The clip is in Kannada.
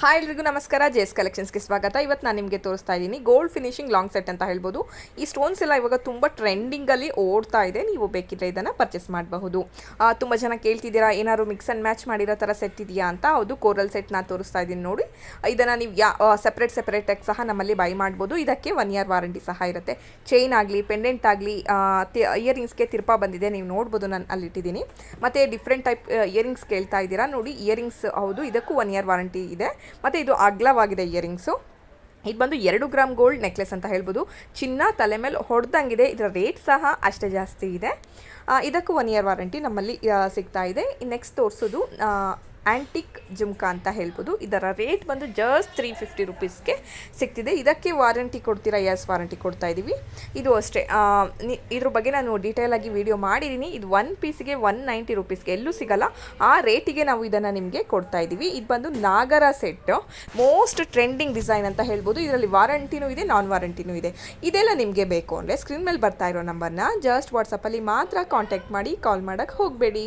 ಹಾಯ್ ಎಲ್ರಿಗೂ ನಮಸ್ಕಾರ ಜೇಸ್ ಕಲೆಕ್ಷನ್ಸ್ಗೆ ಸ್ವಾಗತ. ಇವತ್ತು ನಾನು ನಿಮಗೆ ತೋರಿಸ್ತಾ ಇದ್ದೀನಿ ಗೋಲ್ಡ್ ಫಿನಿಶಿಂಗ್ ಲಾಂಗ್ ಸೆಟ್ ಅಂತ ಹೇಳ್ಬೋದು. ಈ ಸ್ಟೋನ್ಸ್ ಎಲ್ಲ ಇವಾಗ ತುಂಬ ಟ್ರೆಂಡಿಂಗಲ್ಲಿ ಓಡ್ತಾ ಇದೆ. ನೀವು ಬೇಕಿದ್ರೆ ಇದನ್ನು ಪರ್ಚೇಸ್ ಮಾಡಬಹುದು. ತುಂಬ ಜನ ಕೇಳ್ತಿದ್ದೀರಾ, ಏನಾದ್ರು ಮಿಕ್ಸ್ ಆ್ಯಂಡ್ ಮ್ಯಾಚ್ ಮಾಡಿರೋ ಥರ ಸೆಟ್ ಇದೆಯಾ ಅಂತ? ಹೌದು ಕೋರಲ್ ಸೆಟ್ ನಾನು ತೋರಿಸ್ತಾ ಇದ್ದೀನಿ ನೋಡಿ. ಇದನ್ನು ನೀವು ಯಾ ಸಪ್ರೇಟ್ ಸಪ್ರೇಟಾಗಿ ಸಹ ನಮ್ಮಲ್ಲಿ ಬೈ ಮಾಡ್ಬೋದು. ಇದಕ್ಕೆ ಒನ್ ಇಯರ್ ವಾರಂಟಿ ಸಹ ಇರುತ್ತೆ. ಚೈನ್ ಆಗಲಿ ಪೆಂಡೆಂಟ್ ಆಗಲಿ ಇಯರಿಂಗ್ಸ್ಗೆ ತಿರ್ಪ ಬಂದಿದೆ. ನೀವು ನೋಡ್ಬೋದು ನಾನು ಅಲ್ಲಿಟ್ಟಿದ್ದೀನಿ. ಮತ್ತು ಡಿಫ್ರೆಂಟ್ ಟೈಪ್ ಇಯರಿಂಗ್ಸ್ ಕೇಳ್ತಾ ಇದ್ದೀರಾ. ನೋಡಿ ಇಯರಿಂಗ್ಸ್ ಹೌದು, ಇದಕ್ಕೂ ಒನ್ ಇಯರ್ ವಾರಂಟಿ ಇದೆ. ಮತ್ತು ಇದು ಅಗ್ಲವಾಗಿದೆ ಇಯರಿಂಗ್ಸು. ಇದು ಬಂದು ಎರಡು ಗ್ರಾಮ್ ಗೋಲ್ಡ್ ನೆಕ್ಲೆಸ್ ಅಂತ ಹೇಳ್ಬೋದು. ಚಿನ್ನ ತಲೆ ಮೇಲೆ ಹೊಡೆದಂಗಿದೆ. ಇದರ ರೇಟ್ ಸಹ ಅಷ್ಟೇ ಜಾಸ್ತಿ ಇದೆ. ಇದಕ್ಕೂ ಒನ್ ಇಯರ್ ವಾರಂಟಿ ನಮ್ಮಲ್ಲಿ ಸಿಗ್ತಾ ಇದೆ. ನೆಕ್ಸ್ಟ್ ತೋರಿಸೋದು ಆ್ಯಂಟಿಕ್ ಜುಮ್ಕಾ ಅಂತ ಹೇಳ್ಬೋದು. ಇದರ ರೇಟ್ ಬಂದು ಜಸ್ಟ್ ತ್ರೀ ಫಿಫ್ಟಿ ರುಪೀಸ್ಗೆ ಸಿಗ್ತಿದೆ ಇದಕ್ಕೆ ವಾರಂಟಿ ಕೊಡ್ತೀರಾ? ಎಸ್ ವಾರಂಟಿ ಕೊಡ್ತಾ ಇದ್ದೀವಿ ಇದು ಅಷ್ಟೇ. ಇದ್ರ ಬಗ್ಗೆ ನಾನು ಡೀಟೇಲ್ ಆಗಿ ವಿಡಿಯೋ ಮಾಡಿದ್ದೀನಿ ಇದು ಒನ್ ಪೀಸ್ಗೆ ಒನ್ ನೈಂಟಿ ರುಪೀಸ್ಗೆ ಎಲ್ಲೂ ಸಿಗಲ್ಲ. ಆ ರೇಟಿಗೆ ನಾವು ಇದನ್ನು ನಿಮಗೆ ಕೊಡ್ತಾ ಇದ್ದೀವಿ ಇದು ಬಂದು ನಾಗರ ಸೆಟ್ ಮೋಸ್ಟ್ ಟ್ರೆಂಡಿಂಗ್ ಡಿಸೈನ್ ಅಂತ ಹೇಳ್ಬೋದು. ಇದರಲ್ಲಿ ವಾರಂಟಿನೂ ಇದೆ ನಾನ್ ವಾರಂಟಿನೂ ಇದೆ. ಇದೆಲ್ಲ ನಿಮಗೆ ಬೇಕು ಅಂದರೆ ಸ್ಕ್ರೀನ್ ಮೇಲೆ ಬರ್ತಾ ಇರೋ ನಂಬರ್ನ ಜಸ್ಟ್ ವಾಟ್ಸಪ್ಪಲ್ಲಿ ಮಾತ್ರ ಕಾಂಟ್ಯಾಕ್ಟ್ ಮಾಡಿ ಕಾಲ್ ಮಾಡೋಕ್ಕೆ ಹೋಗಬೇಡಿ.